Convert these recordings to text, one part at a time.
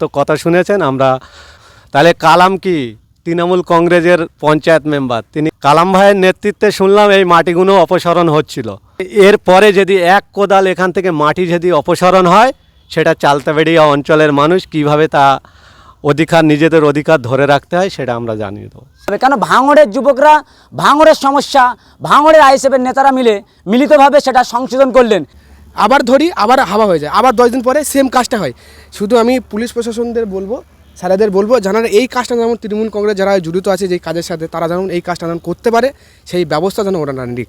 তো কথা শুনেছেন আমরা। তাহলে কালাম কি? তৃণমূল কংগ্রেসের পঞ্চায়েত মেম্বার। তিনি কালাম ভাইয়ের নেতৃত্বে শুনলাম এই মাটিগুলো অপসারণ হচ্ছিল। এরপরে যদি এক কোদাল এখান থেকে মাটি যদি অপসারণ হয়, সেটা চালতাবেড়িয়া অঞ্চলের মানুষ কীভাবে তা অধিকার, নিজেদের অধিকার ধরে রাখতে হয়, সেটা আমরা জানিয়ে দেবো। কেন ভাঙড়ের যুবকরা, ভাঙড়ের সমস্যা, ভাঙড়ের আইএসএফের নেতারা মিলে মিলিতভাবে সেটা সংশোধন করলেন? আবার ধরি, আবার হাওয়া হয়ে যায়। আবার দশ দিন পরে সেম কাজটা হয়। শুধু আমি পুলিশ প্রশাসনদের বলব, স্যারেদের বলব যারা এই কাজটা যেমন তৃণমূল কংগ্রেস যারা জড়িত আছে যেই কাজের সাথে, তারা যেমন এই কাজটা যেমন করতে পারে, সেই ব্যবস্থা যেন ওরা না নিক।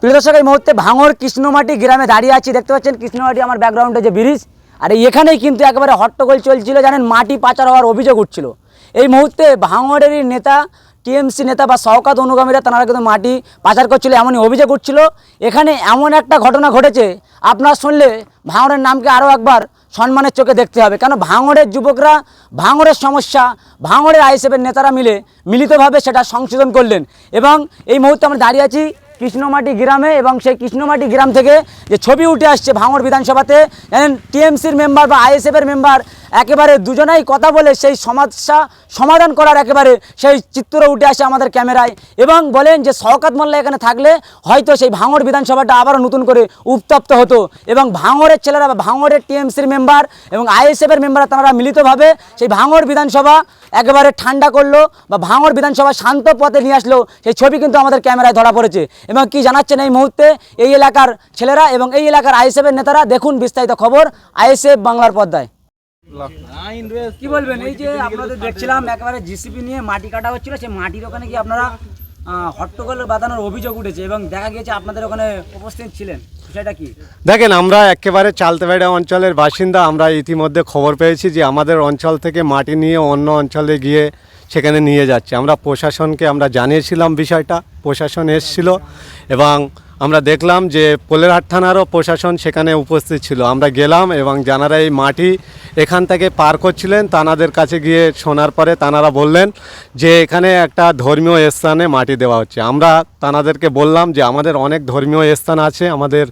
প্রিয় দর্শক, এই মুহূর্তে ভাঙড় কৃষ্ণমাটি গ্রামে দাঁড়িয়ে আছি। দেখতে পাচ্ছেন, কৃষ্ণমাটি আমার ব্যাকগ্রাউন্ডে যে ব্রিজ। আর এখানেই কিন্তু একেবারে হট্টগোল চলছিল। জানেন, মাটি পাচার হওয়ার অভিযোগ উঠছিল। এই মুহূর্তে ভাঙরেরই নেতা টিএমসি নেতা বা শওকাত অনুগামীরা তারা কিন্তু মাটি পাচার করছিল, এমনই অভিযোগ উঠছিল। এখানে এমন একটা ঘটনা ঘটেছে, আপনার শুনলে ভাঙড়ের নামকে আরও একবার সম্মানের চোখে দেখতে হবে। কেন ভাঙড়ের যুবকরা ভাঙড়ের সমস্যা ভাঙড়ের আইএসএফের নেতারা মিলে মিলিতভাবে সেটা সংশোধন করলেন এবং এই মুহূর্তে আমরা দাঁড়িয়ে আছি কৃষ্ণমাটি গ্রামে এবং সেই কৃষ্ণমাটি গ্রাম থেকে যে ছবি উঠে আসছে ভাঙড় বিধানসভাতে। জানেন টিএমসির মেম্বার বা আইএসএফের মেম্বার একেবারে দুজনাই কথা বলে সেই সমস্যা সমাধান করার একেবারে সেই চিত্র উঠে আসে আমাদের ক্যামেরায়। এবং বলেন যে শওকাত মোল্লা এখানে থাকলে হয়তো সেই ভাঙড় বিধানসভাটা আবারও নতুন করে উত্তপ্ত হতো। এবং ভাঙড়ের ছেলেরা বা ভাঙড়ের টিএমসির মেম্বার এবং আইএসএফের মেম্বার তারা মিলিতভাবে সেই ভাঙড় বিধানসভা একেবারে ঠান্ডা করল বা ভাঙড় বিধানসভা শান্ত পথে নিয়ে আসলো, সেই ছবি কিন্তু আমাদের ক্যামেরায় ধরা পড়েছে। এবং কি জানাচ্ছেন এই মুহূর্তে এই এলাকার ছেলেরা এবং এই এলাকার আইএসএফের নেতারা? দেখুন বিস্তারিত খবর আইএসএফ বাংলার পর্দায়। কি বলবেন? এই যে আপনাদের দেখছিলাম একেবারে জিসিপি নিয়ে মাটি কাটা হচ্ছিল সেই মাটির ওখানে কি আপনারা হট্টগোল বাঁধানোর অভিযোগ উঠেছে এবং দেখা গিয়েছে আপনাদের ওখানে উপস্থিত ছিলেন। সেটা কি? দেখেন আমরা একেবারে চালতেবেড়া অঞ্চলের বাসিন্দা আমরা ইতিমধ্যে খবর পেয়েছি যে আমাদের অঞ্চল থেকে মাটি নিয়ে অন্য অঞ্চলে গিয়ে সেখানে নিয়ে যাচ্ছে। আমরা প্রশাসনকে আমরা জানিয়েছিলাম বিষয়টা প্রশাসন এসেছিল এবং আমরা দেখলাম যে পোলেরহাট থানারও প্রশাসন সেখানে উপস্থিত ছিল। আমরা গেলাম এবং যারা এই মাটি এখান থেকে পার করছিলেন। তানাদের কাছে গিয়ে শোনার পরে তানারা বললেন যে এখানে একটা ধর্মীয় স্থানে মাটি দেওয়া হচ্ছে। আমরা তানাদেরকে বললাম যে আমাদের অনেক ধর্মীয় স্থান আছে, আমাদের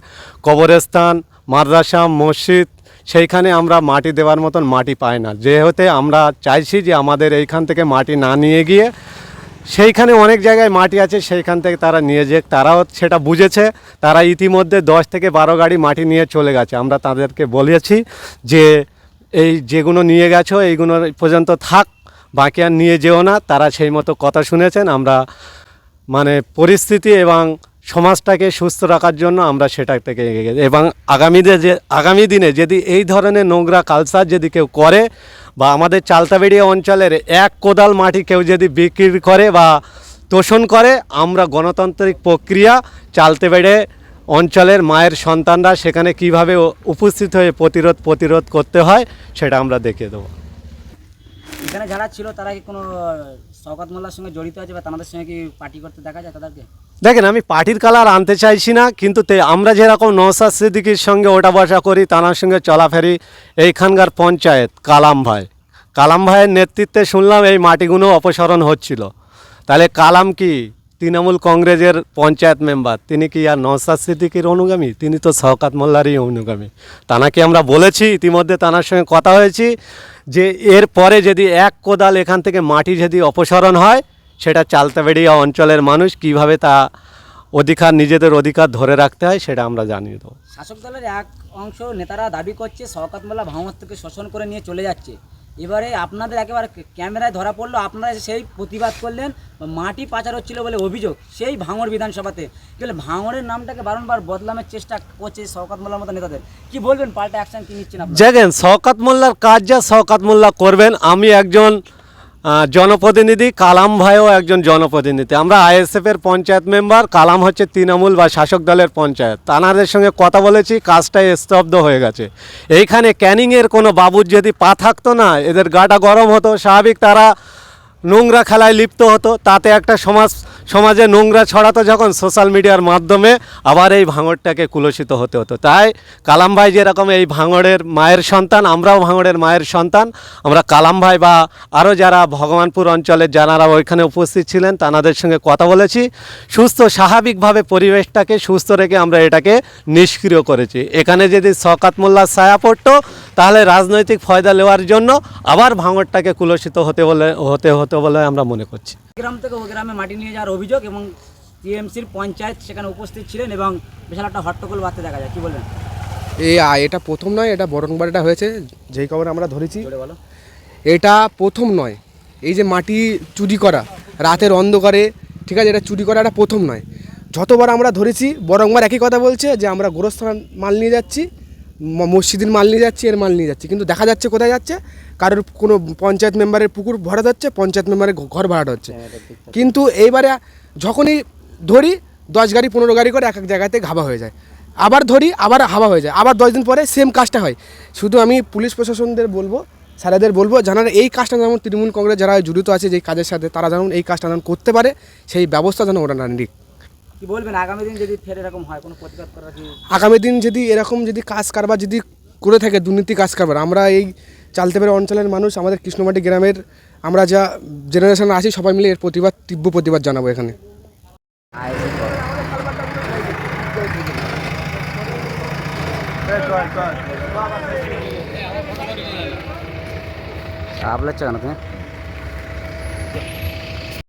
কবরস্থান, মাদ্রাসা, মসজিদ, সেইখানে আমরা মাটি দেওয়ার মতন মাটি পাই না। যেহেতু আমরা চাইছি যে আমাদের এইখান থেকে মাটি না নিয়ে গিয়ে সেইখানে অনেক জায়গায় মাটি আছে, সেইখান থেকে তারা নিয়ে যে তারাও সেটা বুঝেছে। তারা ইতিমধ্যে দশ থেকে বারো গাড়ি মাটি নিয়ে চলে গেছে। আমরা তাদেরকে বলেছি যে, এই যেগুলো নিয়ে গেছো, এইগুলো পর্যন্ত থাক, বাকি আর নিয়ে যেও না। তারা সেই মতো কথা শুনেছেন। আমরা মানে পরিস্থিতি এবং সমাজটাকে সুস্থ রাখার জন্য আমরা সেটা থেকে এগিয়ে এবং আগামীতে যে, আগামী দিনে যদি এই ধরনের নোংরা কালচার যদি কেউ করে বা আমাদের চালতাবেড়িয়া অঞ্চলের এক কোদাল মাটি কেউ যদি বিক্রি করে বা তোষণ করে, আমরা গণতান্ত্রিক প্রক্রিয়া চালতে বেড়ে অঞ্চলের মায়ের সন্তানরা সেখানে কীভাবে উপস্থিত হয়ে প্রতিরোধ প্রতিরোধ করতে হয়, সেটা আমরা দেখে দেবো। এখানে যারা ছিল তারা কি কোনো শওকত মোল্লার সঙ্গে জড়িত আছে বা তাদের সঙ্গে কি পার্টি করতে দেখা যায় তাদেরকে? দেখেন, আমি পার্টির কালার আনতে চাইছি না, কিন্তু আমরা যেরকম নৌসাদ সিদ্দিকির সঙ্গে ওটা বসা করি, তানার সঙ্গে চলাফেরি, এইখানকার পঞ্চায়েত, কালাম ভাই। কালাম ভাইয়ের নেতৃত্বে শুনলাম এই মাটিগুলো অপসারণ হচ্ছিল। তাহলে কালাম কি? তৃণমূল কংগ্রেসের পঞ্চায়েত মেম্বার, তিনি কি আর নৌসাদ সিদ্দিকির অনুগামী? তিনি তো শওকাত মোল্লারই অনুগামী। তানাকে আমরা বলেছি, ইতিমধ্যে তানার সঙ্গে কথা হয়েছি যে, এর পরে যদি এক কোদাল এখান থেকে মাটি যদি অপসারণ হয়, সেটা চালতাবেড়িয়া অঞ্চলের মানুষ কীভাবে তা অধিকার, নিজেদের অধিকার ধরে রাখতে হয়, সেটা আমরা জানিয়ে দেবো। শাসক দলের এক অংশ নেতারা দাবি করছে, শওকত মোল্লা ভাঙর থেকে শোষণ করে নিয়ে চলে যাচ্ছে। এবারে আপনাদের একেবারে ক্যামেরায় ধরা পড়ল, আপনারা সেই প্রতিবাদ করলেন, মাটি পাচার হচ্ছিল বলে অভিযোগ, সেই ভাঙড় বিধানসভাতে। গেলে ভাঙড়ের নামটাকে বারংবার বদলামের চেষ্টা করছে শওকত মোল্লার মতো নেতাদের। কি বলবেন, পাল্টা অ্যাকশন কি নিচ্ছেন দেখেন, শওকাত মোল্লার কাজ যা শওকাত মোল্লা করবেন, আমি একজন জনপ্রতিনিধি কালাম ভাইও একজন জনপ্রতিনিধি। আমরা আইএসএফের পঞ্চায়েত মেম্বার, কালাম হচ্ছে তৃণমূল বা শাসক দলের পঞ্চায়েত। তানাদের সঙ্গে কথা বলেছি, কাজটাই স্তব্ধ হয়ে গেছে। এইখানে ক্যানিংয়ের কোনো বাবুর যদি পা থাকতো না, এদের গাটা গরম হতো, স্বাভাবিক তারা নোংরা খেলায় লিপ্ত হতো, তাতে একটা সমাজ সমাজে নোংরা ছড়াতো যখন সোশ্যাল মিডিয়ার মাধ্যমে আবার এই ভাঙড়টাকে কুলসিত হতে হতো। তাই কালাম ভাই যেরকম এই ভাঙড়ের মায়ের সন্তান, আমরাও ভাঙড়ের মায়ের সন্তান, আমরা কালাম ভাই বা আরও যারা ভগবানপুর অঞ্চলের যারা ওইখানে উপস্থিত ছিলেন, তাদের সঙ্গে কথা বলেছি। সুস্থ, স্বাভাবিকভাবে পরিবেশটাকে সুস্থ রেখে আমরা এটাকে নিষ্ক্রিয় করেছি। এখানে যদি শকাত মোল্লার ছায়া পড়তো, তাহলে রাজনৈতিক ফয়দা নেওয়ার জন্য আবার ভাঙড়টাকে কুলসিত হতে বলে, হতে হতো বলে আমরা মনে করছি। গ্রাম থেকে ও গ্রামে মাটি নিয়ে যাওয়ার অভিযোগ এবং টিএমসির পঞ্চায়েত সেখানে উপস্থিত ছিলেন এবং বিশাল একটা হট্টগোল বাড়তে দেখা যায়। কি বলবেন? এই এটা প্রথম নয় এটা বরংবার এটা হয়েছে যেই খবর আমরা ধরেছি। এটা প্রথম নয় এই যে মাটি চুরি করা রাতের অন্ধকারে ঠিক আছে এটা চুরি করা এটা প্রথম নয়। যতবার আমরা ধরেছি বরংবার একই কথা বলছে যে আমরা গোরস্থান মাল নিয়ে যাচ্ছি মসজিদের মাল নিয়ে যাচ্ছি এর মাল নিয়ে যাচ্ছি কিন্তু দেখা যাচ্ছে কোথায় যাচ্ছে? কারোর কোনো পঞ্চায়েত মেম্বারের পুকুর ভরা যাচ্ছে পঞ্চায়েত মেম্বারের ঘর ভাড়াটা হচ্ছে। কিন্তু এইবারে যখনই ধরি দশ গাড়ি পনেরো গাড়ি করে এক এক জায়গাতে ঘাবা হয়ে যায়। আবার ধরি আবার হাওয়া হয়ে যায়। আবার দশ দিন পরে সেম কাজটা হয়। শুধু আমি পুলিশ প্রশাসনদের বলব স্যারেদের বলব জানার এই কাজটা যেমন তৃণমূল কংগ্রেস যারা জড়িত আছে যে কাজের সাথে তারা যেমন এই কাজটা যেন করতে পারে সেই ব্যবস্থা যেন ওরা নিক। কি বলবেন? আগামী দিন যদি ফের এরকম হয় কোনো প্রতিবাদ করার আগামী দিন যদি এরকম যদি কাজ কারবার যদি করে থাকে দুর্নীতি কাজ কারবার আমরা এই চালতেপাড়া অঞ্চলের মানুষ, আমাদের কৃষ্ণমাটি গ্রামের আমরা যা জেনারেশন আছি, সবাই মিলে এর প্রতিবাদ, তীব্র প্রতিবাদ জানাব এখানে। আপনার কেন তুমি?